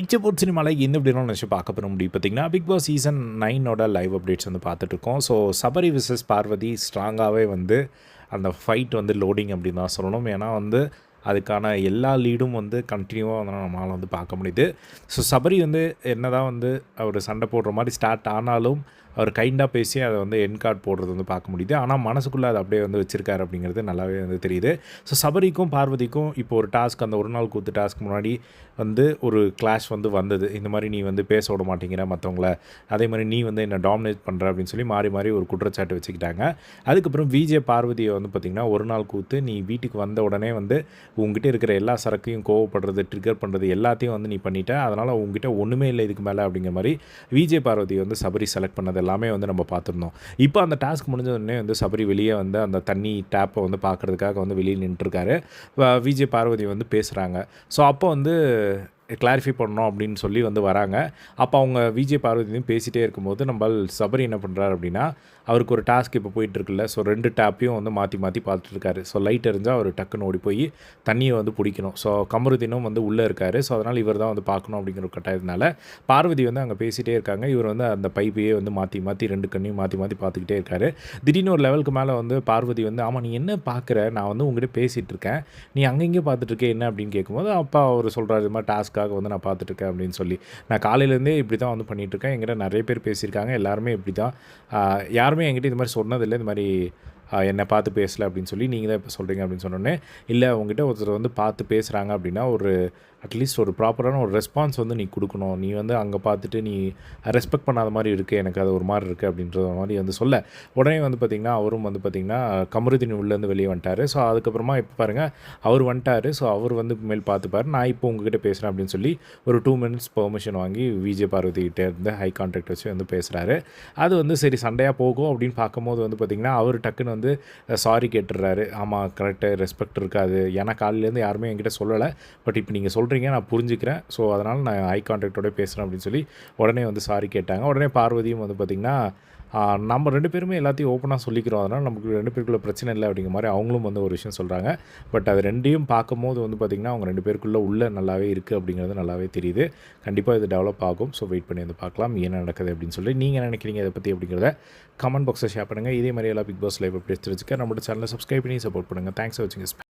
இச்சப்பூர் சினிமாவில் எந்த இப்படின்னு நினச்சி பார்க்க போகிற முடியும். பார்த்தீங்கன்னா பிக் பாஸ் சீசன் நைனோட லைவ் அப்டேட்ஸ் வந்து பார்த்துட்ருக்கோம் ஸோ சபரி விசஸ் பார்வதி ஸ்ட்ராங்காகவே வந்து அந்த ஃபைட் வந்து லோடிங் அப்படின்னு தான் சொல்லணும். ஏன்னா வந்து அதுக்கான எல்லா லீடும் வந்து கண்டினியூவாக வந்து நம்மளால் வந்து பார்க்க முடியுது. ஸோ சபரி வந்து என்ன தான் வந்து அவர் சண்டை போடுற மாதிரி ஸ்டார்ட் ஆனாலும் அவர் கைண்டாக பேசி அதை வந்து என் கார்டு போடுறது வந்து பார்க்க முடியுது. ஆனால் மனசுக்குள்ளே அதை அப்படியே வந்து வச்சிருக்காரு அப்படிங்கிறது நல்லாவே வந்து தெரியுது. ஸோ சபரிக்கும் பார்வதிக்கும் இப்போ ஒரு டாஸ்க் அந்த ஒரு நாள் கூத்து டாஸ்க் முன்னாடி வந்து ஒரு கிளாஷ் வந்து வந்தது. இந்த மாதிரி நீ வந்து பேச விட மாட்டேங்கிற மற்றவங்கள அதே மாதிரி நீ வந்து என்ன டாமினேட் பண்ணுற அப்படின்னு சொல்லி மாறி மாறி ஒரு குற்றச்சாட்டு வச்சுக்கிட்டாங்க. அதுக்கப்புறம் விஜே பார்வதியை வந்து பார்த்திங்கன்னா ஒரு நாள் கூத்து நீ வீட்டுக்கு வந்த உடனே வந்து உங்ககிட்ட இருக்கிற எல்லா சரக்கையும் கோவப்படுறது ட்ரிகர் பண்ணுறது எல்லாத்தையும் வந்து நீ பண்ணிட்ட. அதனால் உங்ககிட்ட ஒன்றுமே இல்லை இதுக்கு மேலே அப்படிங்கிற மாதிரி விஜே பார்வதி வந்து சபரி செலக்ட் பண்ணது எல்லாமே வந்து நம்ம பார்த்துருந்தோம். இப்போ அந்த டாஸ்க் முடிஞ்ச உடனே வந்து சபரி வெளியே வந்து அந்த தண்ணி டேப்பை வந்து பார்க்குறதுக்காக வந்து வெளியே நின்றுருக்காரு. விஜய் பார்வதி வந்து பேசுகிறாங்க ஸோ அப்போ வந்து கிளாரிஃபை பண்ணணும் அப்படின்னு சொல்லி வந்து வராங்க. அப்போ அவங்க விஜய் பார்வதியும் பேசிகிட்டே இருக்கும்போது நம்ம சபரி என்ன பண்ணுறாரு அப்படின்னா அவருக்கு ஒரு டாஸ்க் இப்போ போயிட்டுருக்குல்ல ஸோ ரெண்டு டேப்பையும் வந்து மாற்றி மாற்றி பார்த்துட்ருக்காரு ஸோ லைட் எரிஞ்சால் அவர் டக்குன்னு ஓடி போய் தண்ணியை வந்து பிடிக்கணும். ஸோ கமருதினும் வந்து உள்ளே இருக்கார். ஸோ அதனால் இவர் தான் வந்து பார்க்கணும் அப்படிங்கிற ஒரு கட்டாயத்தினால பார்வதி வந்து அங்கே பேசிகிட்டே இருக்காங்க. இவர் வந்து அந்த பைப்பையே வந்து மாற்றி மாற்றி ரெண்டு கண்ணையும் மாற்றி மாற்றி பார்த்துக்கிட்டே இருக்காரு. திடீர்னு ஒரு லெவலுக்கு மேலே வந்து பார்வதி வந்து ஆமாம் நீ என்ன பார்க்குற? நான் வந்து உங்ககிட்ட பேசிகிட்டு இருக்கேன். நீ அங்கங்கே பார்த்துட்டு என்ன? அப்படின்னு கேட்கும்போது அப்பா அவர் சொல்கிறாரு இது மாதிரி டாஸ்க்காக வந்து நான் பார்த்துட்ருக்கேன் அப்படின்னு சொல்லி. நான் காலையிலேருந்தே இப்படி தான் வந்து பண்ணிகிட்ருக்கேன் என்கிட்ட நிறைய பேர் பேசியிருக்காங்க. எல்லாருமே இப்படி தான். யாருமே என்கிட்ட இது மாதிரி சொன்னதில்லை. இந்த மாதிரி என்னை பார்த்து பேசலை அப்படின்னு சொல்லி நீங்கள் தான் இப்போ சொல்கிறீங்க அப்படின்னு சொன்னோடனே இல்லை உங்ககிட்ட ஒருத்தர் வந்து பார்த்து பேசுகிறாங்க அப்படின்னா ஒரு அட்லீஸ்ட் ஒரு ப்ராப்பரான ஒரு ரெஸ்பான்ஸ் வந்து நீ கொடுக்கணும். நீ வந்து அங்கே பார்த்துட்டு நீ ரெஸ்பெக்ட் பண்ணாத மாதிரி இருக்குது எனக்கு அது ஒரு மாதிரி இருக்குது அப்படின்ற மாதிரி வந்து சொல்ல. உடனே வந்து பார்த்திங்கன்னா அவரும் வந்து பார்த்திங்கன்னா கமருதினி உள்ளேருந்து வெளியே வந்துட்டார். ஸோ அதுக்கப்புறமா இப்போ பாருங்கள் அவர் வந்துட்டார். ஸோ அவர் வந்து மேல் பார்த்துப்பார். நான் இப்போ உங்ககிட்ட பேசுகிறேன் அப்படின்னு சொல்லி ஒரு டூ மினிட்ஸ் பெர்மிஷன் வாங்கி விஜய் பார்வதிக்கிட்டே இருந்து ஹை கான்டாக்ட் வச்சு வந்து பேசுகிறாரு அது வந்து சரி சண்டையாக போகும் அப்படின்னு பார்க்கும்போது வந்து பார்த்திங்கன்னா அவர் டக்குன்னு வந்து சாரி கேட்டுடுறாரு. ஆமாம் கரெக்டாக ரெஸ்பெக்ட் இருக்காது. ஏன்னா காலையிலேருந்து யாருமே என்கிட்ட சொல்லலை. பட் இப்போ நீங்கள் சொல்கிற பண்ணுறீங்க நான் புரிஞ்சுக்கிறேன். ஸோ அதனால் நான் ஐ கான்டாக்டோட பேசுகிறேன் அப்படின்னு சொல்லி உடனே வந்து சாரி கேட்டாங்க. உடனே பார்வதியும் வந்து பார்த்திங்கன்னா நம்ம ரெண்டு பேருமே எல்லாத்தையும் ஓப்பனாக சொல்லிக்கிறோம். அதனால் நமக்கு ரெண்டு பேருக்குள்ள பிரச்சனை இல்லை. அப்படிங்கிற மாதிரி அவங்களும் வந்து ஒரு விஷயம் சொல்கிறாங்க பட் அது ரெண்டையும் பார்க்கும்போது வந்து பார்த்திங்கன்னா அவங்க ரெண்டு பேருக்குள்ளே உள்ள நல்லாவே இருக்குது அப்படிங்கிறது நல்லாவே தெரியுது. கண்டிப்பாக இது டெவலப் ஆகும். ஸோ வெயிட் பண்ணி வந்து பார்க்கலாம். என்ன நடக்குது அப்படின்னு சொல்லி நீங்கள் என்ன நினைக்கிறீங்க இதை பற்றி அப்படிங்கிறத கமெண்ட் பாக்ஸில் ஷேர் பண்ணுங்கள் இதே மாதிரி எல்லா பிக் பாஸ் லைவ் அப்படி தெரிஞ்சுக்க. நம்மளோட சேனலை சப்ஸ்கிரைப் பண்ணி சப்போர்ட் பண்ணுங்கள் தேங்க்ஸ் வச்சுங்க